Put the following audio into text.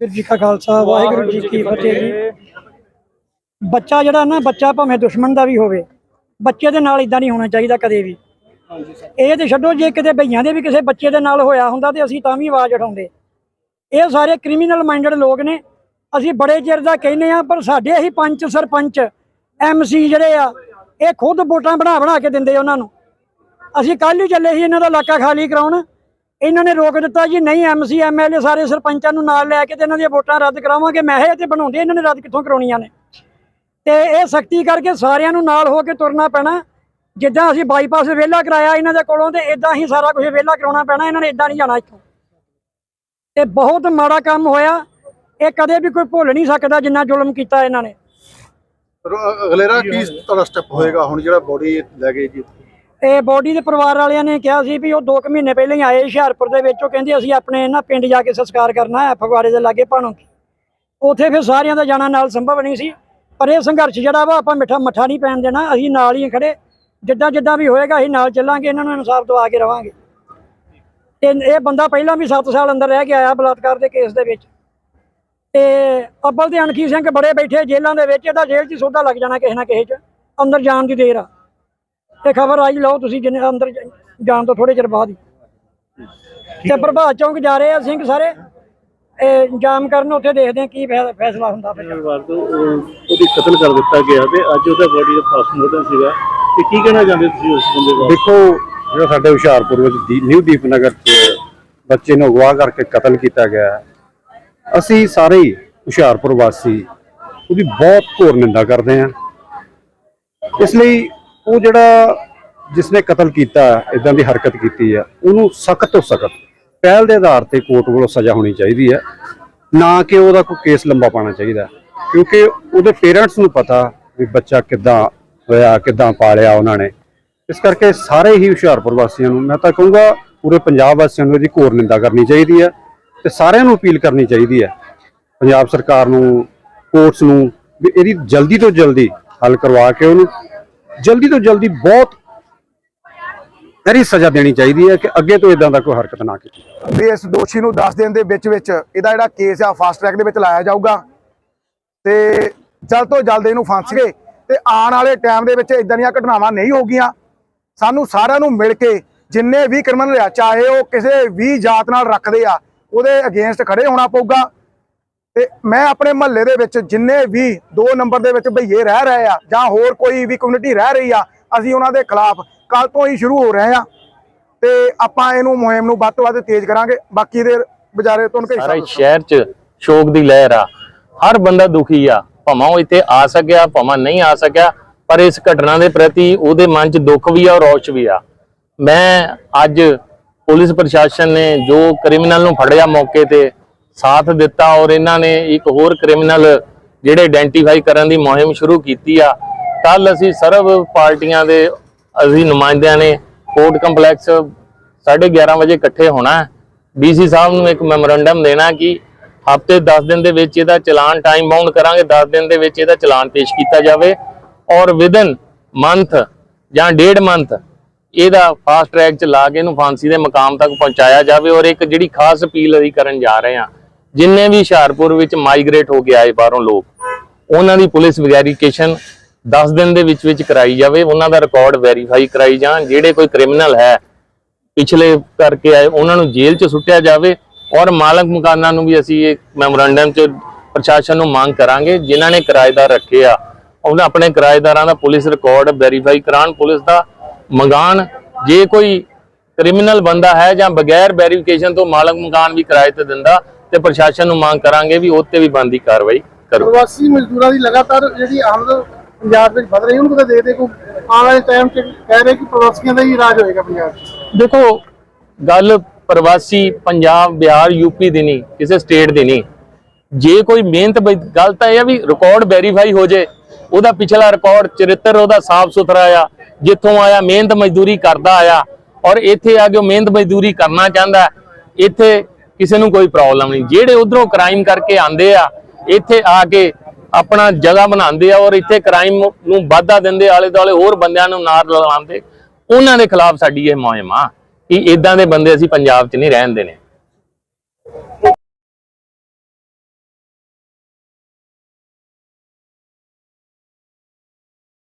ਵਾਹਿਗੁਰੂ ਜੀ ਕਾ ਖਾਲਸਾ ਵਾਹਿਗੁਰੂ ਜੀ ਕੀ ਫਤਿਹ ਜੀ। ਬੱਚਾ ਜਿਹੜਾ ਨਾ ਬੱਚਾ ਭਾਵੇਂ ਦੁਸ਼ਮਣ ਦਾ ਵੀ ਹੋਵੇ ਬੱਚੇ ਦੇ ਨਾਲ ਇਦਾਂ ਨਹੀਂ ਹੋਣਾ ਚਾਹੀਦਾ ਕਦੇ ਵੀ। ਇਹ ਤੇ ਛੱਡੋ ਜੇ ਕਿਤੇ ਭਈਆਂ ਦੇ ਵੀ ਕਿਸੇ ਬੱਚੇ ਦੇ ਨਾਲ ਹੋਇਆ ਹੁੰਦਾ ਤੇ ਅਸੀਂ ਤਾਂ ਵੀ ਆਵਾਜ਼ ਉਠਾਉਂਦੇ। ਇਹ ਸਾਰੇ ਕ੍ਰਿਮੀਨਲ ਮਾਈਂਡਡ ਲੋਕ ਨੇ। ਅਸੀਂ ਬੜੇ ਚਿਰ ਦਾ ਕਹਿੰਦੇ ਆ ਪਰ ਸਾਡੇ ਹੀ ਪੰਚ ਸਰਪੰਚ ਐਮਸੀ ਜਿਹੜੇ ਆ ਇਹ ਖੁਦ ਵੋਟਾਂ ਬਣਾ ਬਣਾ ਕੇ ਦਿੰਦੇ ਉਹਨਾਂ ਨੂੰ। ਅਸੀਂ ਕੱਲ ਹੀ ਚੱਲੇ ਸੀ ਇਹਨਾਂ ਦਾ ਇਲਾਕਾ ਖਾਲੀ ਕਰਾਉਣ। ਇਹਨਾਂ ਨੇ ਰੋਕ ਦਿੱਤਾ ਜੀ ਨਹੀਂ ਐਮਸੀ ਐਮਐਲਏ ਸਾਰੇ ਸਰਪੰਚਾਂ ਨੂੰ ਨਾਲ ਲੈ ਕੇ ਤੇ ਇਹਨਾਂ ਦੀਆਂ ਵੋਟਾਂ ਰੱਦ ਕਰਾਵਾਂਗੇ ਮੈਂ ਇਹ ਤੇ ਬਣਾਉਂਦੇ ਇਹਨਾਂ ਨੇ ਰੱਦ ਕਿੱਥੋਂ ਕਰਾਉਣੀਆਂ ਨੇ? ਤੇ ਇਹ ਸਖਤੀ ਕਰਕੇ ਸਾਰਿਆਂ ਨੂੰ ਨਾਲ ਹੋ ਕੇ ਤੁਰਨਾ ਪੈਣਾ ਜਿੱਦਾਂ ਅਸੀਂ ਬਾਈਪਾਸ ਵਿਹਲਾ ਕਰਾਇਆ ਇਹਨਾਂ ਦੇ ਕੋਲੋਂ ਤੇ ਇਦਾਂ ਹੀ ਸਾਰਾ ਕੁਝ ਵਿਹਲਾ ਕਰਾਉਣਾ ਪੈਣਾ ਇਹਨਾਂ ਨੇ ਇਦਾਂ ਨਹੀਂ ਜਾਣਾ ਇੱਥੋਂ। ਤੇ ਬਹੁਤ ਮਾੜਾ ਕੰਮ ਹੋਇਆ ਇਹ ਕਦੇ ਵੀ ਕੋਈ ਭੁੱਲ ਨਹੀਂ ਸਕਦਾ ਜਿੰਨਾ ਜ਼ੁਲਮ ਕੀਤਾ ਇਹਨਾਂ ਨੇ। ਅਗਲੇਰਾ ਕੀ ਤੁਹਾਡਾ ਸਟੈਪ ਹੋਏਗਾ ਹੁਣ ਜਿਹੜਾ ਬੋਡੀ ਲੈ ਗਏ ਜੀ? ਇਹ ਬੋਡੀ ਦੇ ਪਰਿਵਾਰ ਵਾਲਿਆਂ ਨੇ ਕਿਹਾ ਸੀ ਵੀ ਉਹ 2 ਮਹੀਨੇ ਪਹਿਲਾਂ ਹੀ ਆਏ ਹੁਸ਼ਿਆਰਪੁਰ ਦੇ ਵਿੱਚ। ਉਹ ਕਹਿੰਦੇ, ਅਸੀਂ ਆਪਣੇ ਨਾ ਪਿੰਡ ਜਾ ਕੇ ਸੰਸਕਾਰ ਕਰਨਾ ਹੈ, ਫਗਵਾੜੇ ਦੇ ਲਾਗੇ ਭਾਣੋ ਕੀ। ਉਥੇ ਫਿਰ ਸਾਰਿਆਂ ਦਾ ਜਾਣਾ ਨਾਲ ਸੰਭਵ ਨਹੀਂ ਸੀ। ਪਰ ਇਹ ਸੰਘਰਸ਼ ਜਿਹੜਾ ਵਾ, ਆਪਾਂ ਮਿੱਠਾ ਮੱਠਾ ਨਹੀਂ ਪੈਣ ਦੇਣਾ। ਅਸੀਂ ਨਾਲ ਹੀ ਖੜੇ ਜਿੱਦਾਂ ਜਿੱਦਾਂ ਵੀ ਹੋਏਗਾ, ਅਸੀਂ ਨਾਲ ਚੱਲਾਂਗੇ, ਇਹਨਾਂ ਨੂੰ ਇਨਸਾਫ ਦਵਾ ਕੇ ਰਵਾਂਗੇ। ਤੇ ਇਹ ਬੰਦਾ ਪਹਿਲਾਂ ਵੀ 7 ਸਾਲ ਅੰਦਰ ਰਹਿ ਕੇ ਆਇਆ ਬਲਾਤਕਾਰ ਦੇ ਕੇਸ ਦੇ ਵਿੱਚ। ਤੇ ਅੱਬਲ ਦੇ ਅਣਖੀ ਸਿੰਘ ਬੜੇ ਬੈਠੇ ਜੇਲ੍ਹਾਂ ਦੇ ਵਿੱਚ, ਇਹਦਾ ਜੇਲ੍ਹ 'ਚ ਹੀ ਸੋਧਾ ਲੱਗ ਜਾਣਾ ਕਿਸੇ ਨਾ ਕਿਸੇ 'ਚ। ਅੰਦਰ ਜਾਣ ਦੀ ਦੇਰ ਆ। ਤੇ ਖਬਰ ਆਈ ਲਓ ਤੁਸੀਂ ਜਿੰਨੇ ਅੰਦਰ ਜਾਣ ਤੋਂ ਥੋੜੇ ਚਿਰ ਬਾਅਦ ਹੀ। ਤੇ ਪ੍ਰਭਾਤ ਚੌਂਕ ਜਾ ਰਹੇ ਆ ਸਿੰਘ ਸਾਰੇ ਇਹ ਜਾਮ ਕਰਨ ਉੱਥੇ ਦੇਖਦੇ ਆ ਕੀ ਫੈ- ਫੈਸਲਾ ਹੁੰਦਾ ਫਿਰ। ਵਾਰ ਤੋਂ ਉਹ- ਉਹਦੀ ਕਤਲ ਕਰ ਦਿੱਤਾ ਗਿਆ ਤੇ ਅੱਜ ਉਹਦਾ ਬੋਡੀ ਦਾ ਪੋਸਟਮਾਰਟਮ ਸੀਗਾ। ਤੇ ਕੀ ਕਹਿਣਾ ਚਾਹੁੰਦੇ ਤੁਸੀਂ ਉਸ ਬੰਦੇ ਬਾਰੇ? ਦੇਖੋ ਜਿਹੜਾ ਸਾਡੇ ਹੁਸ਼ਿਆਰਪੁਰ ਵਿੱਚ ਦੀ- ਨਿਊ ਦੀਪਨਗਰ ਚ ਬੱਚੇ ਨੂੰ ਅਗਵਾ ਕਰਕੇ ਕਤਲ ਕੀਤਾ ਗਿਆ ਹੈ, ਅਸੀਂ ਸਾਰੇ ਹੀ ਹੁਸ਼ਿਆਰਪੁਰ ਵਾਸੀ ਉਹਦੀ ਬਹੁਤ ਘੋਰ ਨਿੰਦਾ ਕਰਦੇ ਹਾਂ। ਇਸ ਲਈ ਉਹ ਜਿਹੜਾ ਜਿਸਨੇ ਕਤਲ ਕੀਤਾ ਇਦਾਂ ਦੀ ਹਰਕਤ ਕੀਤੀ ਹੈ, ਉਹਨੂੰ ਸਖਤ ਤੋਂ ਸਖਤ ਪਹਿਲ ਦੇ ਆਧਾਰ ਤੇ ਕੋਰਟ ਵੱਲੋਂ ਸਜ਼ਾ ਹੋਣੀ ਚਾਹੀਦੀ ਹੈ। ਨਾ ਕਿ ਉਹਦਾ ਕੋਈ ਕੇਸ ਲੰਬਾ ਪਾਣਾ ਚਾਹੀਦਾ ਕਿਉਂਕਿ ਉਹਦੇ ਪੇਰੈਂਟਸ ਨੂੰ ਪਤਾ ਵੀ ਬੱਚਾ ਕਿੱਦਾਂ ਹੋਇਆ, ਕਿੱਦਾਂ ਪਾਲਿਆ ਉਹਨਾਂ ਨੇ। ਇਸ ਕਰਕੇ ਸਾਰੇ ਹੀ ਹੁਸ਼ਿਆਰਪੁਰ ਵਾਸੀਆਂ ਨੂੰ ਮੈਂ ਤਾਂ ਕਹੂੰਗਾ, ਪੂਰੇ ਪੰਜਾਬ ਵਾਸੀਆਂ ਨੂੰ ਇਹਦੀ ਘੋਰ ਨਿੰਦਾ ਕਰਨੀ ਚਾਹੀਦੀ ਹੈ ਤੇ ਸਾਰਿਆਂ ਨੂੰ ਅਪੀਲ ਕਰਨੀ ਚਾਹੀਦੀ ਹੈ। ਪੰਜਾਬ ਸਰਕਾਰ ਨੂੰ, ਕੋਰਟਸ ਨੂੰ ਵੀ ਇਹਦੀ ਜਲਦੀ ਤੋਂ ਜਲਦੀ ਹੱਲ ਕਰਵਾ ਕੇ ਉਹਨੂੰ ਜਲਦੀ ਤੋਂ ਜਲਦੀ ਬਹੁਤ ਤੇਰੀ ਸਜ਼ਾ ਦੇਣੀ ਚਾਹੀਦੀ ਹੈ ਕਿ ਅੱਗੇ ਤੋਂ ਇਦਾਂ ਦਾ ਕੋਈ ਹਰਕਤ ਨਾ ਕੀਤੀ ਵੀ ਇਸ ਦੋਸ਼ੀ ਨੂੰ 10 ਦਿਨ ਦੇ ਵਿੱਚ ਵਿੱਚ ਇਹਦਾ ਜਿਹੜਾ ਕੇਸ ਆ ਫਾਸਟ ਟਰੈਕ ਦੇ ਵਿੱਚ ਲਾਇਆ ਜਾਊਗਾ। ਤੇ ਜਲਦ ਤੋਂ ਜਲਦ ਇਹਨੂੰ ਫਾਂਸੀਏ ਤੇ ਆਉਣ ਵਾਲੇ ਟਾਈਮ ਦੇ ਵਿੱਚ ਇਦਾਂ ਦੀਆਂ ਘਟਨਾਵਾਂ ਨਹੀਂ ਹੋਗੀਆਂ। ਸਾਨੂੰ ਸਾਰਿਆਂ ਨੂੰ ਮਿਲ ਕੇ ਜਿੰਨੇ ਵੀ ਕ੍ਰਿਮੀਨਲ ਆ, ਚਾਹੇ ਉਹ ਕਿਸੇ ਵੀ ਜਾਤ ਨਾਲ ਰੱਖਦੇ ਆ, ਉਹਦੇ ਅਗੇਂਸਟ ਖੜੇ ਹੋਣਾ ਪਊਗਾ। ਤੇ ਮੈਂ ਆਪਣੇ ਮਹੱਲੇ ਦੇ ਵਿੱਚ ਜਿੰਨੇ ਵੀ 2 ਨੰਬਰ ਦੇ ਵਿੱਚ ਭਈਏ ਰਹਿ ਰਹੇ ਆ ਜਾਂ ਹੋਰ ਕੋਈ ਵੀ ਕਮਿਊਨਿਟੀ ਰਹਿ ਰਹੀ ਆ ਅਸੀਂ ਉਹਨਾਂ ਦੇ ਖਿਲਾਫ ਕੱਲ ਤੋਂ ਹੀ ਸ਼ੁਰੂ ਹੋ ਰਹੇ ਆ। ਤੇ ਆਪਾਂ ਇਹਨੂੰ ਮੁਹਿੰਮ ਨੂੰ ਵੱਧ ਤੋਂ ਵੱਧ ਤੇਜ਼ ਕਰਾਂਗੇ। ਬਾਕੀ ਦੇ ਵਿਚਾਰੇ ਤੋਂ ਸਾਰਾ ਹੀ ਸ਼ਹਿਰ 'ਚ ਸ਼ੋਕ ਦੀ ਲਹਿਰ ਆ। ਹਰ ਬੰਦਾ ਦੁਖੀ ਆ। ਭਾਵੇਂ ਉਹ ਇੱਥੇ ਆ ਸਕਿਆ ਭਾਵੇਂ ਨਹੀਂ ਆ ਸਕਿਆ ਪਰ ਇਸ ਘਟਨਾ ਦੇ ਪ੍ਰਤੀ ਉਹਦੇ ਮਨ 'ਚ ਦੁੱਖ ਵੀ ਆ ਔਰ ਰੋਸ਼ ਵੀ ਆ। ਮੈਂ ਅੱਜ ਪੁਲਿਸ ਪ੍ਰਸ਼ਾਸਨ ਨੇ ਜੋ ਕ੍ਰਿਮੀਨਲ ਨੂੰ ਫੜਿਆ ਮੌਕੇ ਤੇ ਸਾਥ ਦਿੱਤਾ ਔਰ ਇਹਨਾਂ ਨੇ ਇੱਕ ਹੋਰ ਕ੍ਰਿਮੀਨਲ ਜਿਹੜੇ ਆਇਡੈਂਟੀਫਾਈ ਕਰਨ ਦੀ ਮੁਹਿੰਮ ਸ਼ੁਰੂ ਕੀਤੀ ਆ। ਕੱਲ ਅਸੀਂ ਸਰਵ ਪਾਰਟੀਆਂ ਦੇ ਅਸੀਂ ਨੁਮਾਇੰਦਿਆਂ ਨੇ ਕੋਰਟ ਕੰਪਲੈਕਸ 11:30 ਵਜੇ ਇਕੱਠੇ ਹੋਣਾ ਹੈ। ਡੀਸੀ ਸਾਹਿਬ ਨੂੰ ਇੱਕ ਮੈਮੋਰੰਡਮ ਦੇਣਾ ਕਿ ਹਫ਼ਤੇ 10 ਦਿਨ ਦੇ ਵਿੱਚ ਇਹਦਾ ਚਲਾਨ ਟਾਈਮ ਬਾਉਂਡ ਕਰਾਂਗੇ 10 ਦਿਨ ਦੇ ਵਿੱਚ ਇਹਦਾ ਚਲਾਨ ਪੇਸ਼ ਕੀਤਾ ਜਾਵੇ ਔਰ ਵਿਦਨ ਮੰਥ ਜਾਂ ਡੇਢ ਮੰਥ ਇਹਦਾ ਫਾਸਟ ਟਰੈਕ ਚ ਲਾ ਕੇ ਇਹਨੂੰ ਫਾਂਸੀ ਦੇ ਮਕਾਮ ਤੱਕ ਪਹੁੰਚਾਇਆ ਜਾਵੇ ਔਰ ਇੱਕ ਜਿਹੜੀ ਖਾਸ ਅਪੀਲ ਅਸੀਂ ਕਰਨ ਜਾ ਰਹੇ ਹਾਂ। ਜਿੰਨੇ ਵੀ ਹੁਸ਼ਿਆਰਪੁਰ ਵਿੱਚ ਮਾਈਗ੍ਰੇਟ ਹੋ ਕੇ ਆਏ ਬਾਹਰੋਂ ਲੋਕ, ਉਹਨਾਂ ਦੀ ਪੁਲਿਸ ਵੈਰੀਫਿਕੇਸ਼ਨ 10 ਦਿਨ ਦੇ ਵਿੱਚ ਵਿੱਚ ਕਰਾਈ ਜਾਵੇ, ਉਹਨਾਂ ਦਾ ਰਿਕਾਰਡ ਵੈਰੀਫਾਈ ਕਰਾਈ ਜਾਣ, ਜਿਹੜੇ ਕੋਈ ਕ੍ਰਿਮੀਨਲ ਹੈ, ਪਿਛਲੇ ਕਰਕੇ ਆਏ, ਉਹਨਾਂ ਨੂੰ ਜੇਲ੍ਹ 'ਚ ਸੁੱਟਿਆ ਜਾਵੇ ਔਰ ਮਾਲਕ ਮਕਾਨਾਂ ਨੂੰ ਵੀ ਅਸੀਂ ਇਹ ਮੈਮੋਰੰਡਮ 'ਚ ਪ੍ਰਸ਼ਾਸਨ ਨੂੰ ਮੰਗ ਕਰਾਂਗੇ, ਜਿਨ੍ਹਾਂ ਨੇ ਕਿਰਾਏਦਾਰ ਰੱਖੇ ਆ, ਉਹਨਾਂ ਆਪਣੇ ਕਿਰਾਏਦਾਰਾਂ ਦਾ ਪੁਲਿਸ ਰਿਕਾਰਡ ਵੈਰੀਫਾਈ ਕਰਾਉਣ, ਪੁਲਿਸ ਦਾ ਮੰਗਾਣ ਜੇ ਕੋਈ ਕ੍ਰਿਮੀਨਲ ਬੰਦਾ ਹੈ ਜਾਂ ਬਗੈਰ ਵੈਰੀਫਿਕੇਸ਼ਨ ਤੋਂ ਮਾਲਕ ਮਕਾਨ ਵੀ ਕਿਰਾਏ ਤੇ ਦਿੰਦਾ ਤੇ ਪ੍ਰਸ਼ਾਸਨ ਨੂੰ ਮੰਗ ਕਰਾਂਗੇ ਵੀ ਉਹ ਤੇ ਵੀ ਬੰਦੀ ਕਾਰਵਾਈ ਕਰੋ। ਪ੍ਰਵਾਸੀ ਮਜ਼ਦੂਰਾਂ ਦੀ ਲਗਾਤਾਰ ਜਿਹੜੀ ਆਮਦ ਪੰਜਾਬ ਵਿੱਚ ਵਧ ਰਹੀ ਉਹਨੂੰ ਕਿਤੇ ਦੇਖਦੇ ਕੋ ਆਉਣ ਵਾਲੇ ਟਾਈਮ 'ਚ ਕਹਿ ਰਹੇ ਕਿ ਪ੍ਰਵਾਸੀਆਂ ਦਾ ਹੀ ਰਾਜ ਹੋਏਗਾ ਪੰਜਾਬ 'ਚ। ਦੇਖੋ ਗੱਲ ਪ੍ਰਵਾਸੀ ਪੰਜਾਬ ਬਿਹਾਰ ਯੂਪੀ ਦੀ ਨਹੀਂ ਕਿਸੇ ਸਟੇਟ ਦੀ ਨਹੀਂ। ਜੇ ਕੋਈ ਮਿਹਨਤ ਗੱਲ ਤਾਂ ਇਹ ਆ ਵੀ ਰਿਕਾਰਡ ਵੈਰੀਫਾਈ ਹੋ ਜੇ ਉਹਦਾ ਪਿਛਲਾ ਰਿਕਾਰਡ ਚਰਿੱਤਰ ਉਹਦਾ ਸਾਫ਼ ਸੁਥਰਾ ਆ ਜਿੱਥੋਂ ਆਇਆ ਮਿਹਨਤ ਮਜ਼ਦੂਰੀ ਕਰਦਾ ਆਇਆ ਔਰ ਇੱਥੇ ਆ ਕੇ ਉਹ ਮਿਹਨਤ ਮਜ਼ਦੂਰੀ ਕਰਨਾ ਚਾਹੁੰਦਾ ਇੱਥੇ ਕਿਸੇ ਨੂੰ ਕੋਈ ਪ੍ਰੋਬਲਮ ਨਹੀਂ। ਜਿਹੜੇ ਉਧਰੋਂ ਕ੍ਰਾਈਮ ਕਰਕੇ ਆਂਦੇ ਆ, ਇੱਥੇ ਆ ਕੇ ਆਪਣਾ ਜਗ੍ਹਾ ਬਣਾਉਂਦੇ ਆ ਔਰ ਇੱਥੇ ਕ੍ਰਾਈਮ ਨੂੰ ਵਾਧਾ ਦਿੰਦੇ ਆਲੇ ਦੁਆਲੇ ਹੋਰ ਬੰਦਿਆਂ ਨੂੰ ਨਾਰ ਲਾਉਂਦੇ ਉਹਨਾਂ ਦੇ ਖਿਲਾਫ ਸਾਡੀ ਇਹ ਮੁਹਿੰਮ ਆ। ਕਿ ਇਦਾਂ ਦੇ ਬੰਦੇ ਅਸੀਂ ਪੰਜਾਬ 'ਚ ਨਹੀਂ ਰਹਿਣ ਦੇਣੇ।